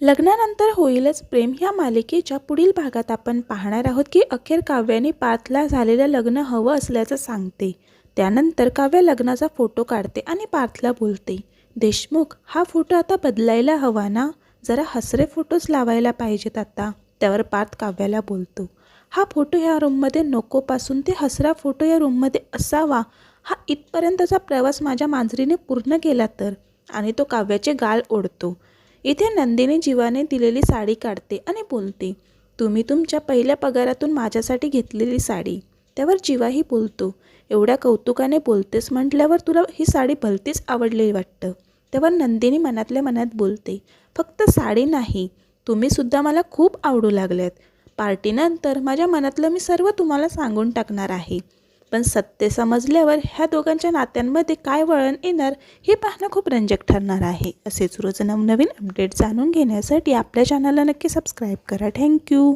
लग्नानंतर होईलच प्रेम. ह्या मालिकेच्या पुढील भागात आपण पाहणार आहोत की अखेर काव्याने पार्थला झालेलं लग्न हवं असल्याचं सांगते. त्यानंतर काव्य लग्नाचा फोटो काढते आणि पार्थला बोलते देशमुख हा फोटो आता बदलायला हवा ना? जरा हसरे फोटोज लावायला पाहिजेत आता. त्यावर पार्थ काव्याला बोलतो हा फोटो ह्या रूममध्ये नकोपासून ते हसरा फोटो या रूममध्ये असावा. हा इथपर्यंतचा प्रवास माझ्या मांजरीने पूर्ण केला तर. आणि तो काव्याचे गाल ओढतो इथे नंदिनी जीवाने दिलेली साडी काढते आणि बोलते तुम्ही तुमच्या पहिल्या पगारातून माझ्यासाठी घेतलेली साडी. त्यावर जीवाही बोलतो. एवढ्या कौतुकाने बोलतेस म्हटल्यावर तुला ही साडी भलतीच आवडलेली वाटतं. त्यावर नंदिनी मनातल्या मनात बोलते फक्त साडी नाही तुम्हीसुद्धा मला खूप आवडू लागल्यात. पार्टीनंतर माझ्या मनातलं मी सर्व तुम्हाला सांगून टाकणार आहे. पण सत्य समजल्यावर ह्या दोघांच्या नात्यांमध्ये काय वळण येणार हे पाहणं खूप रंजक ठरणार आहे. असेच रोज नवनवीन अपडेट जाणून घेण्यासाठी आपल्या चॅनलला नक्की सबस्क्राईब करा. थँक्यू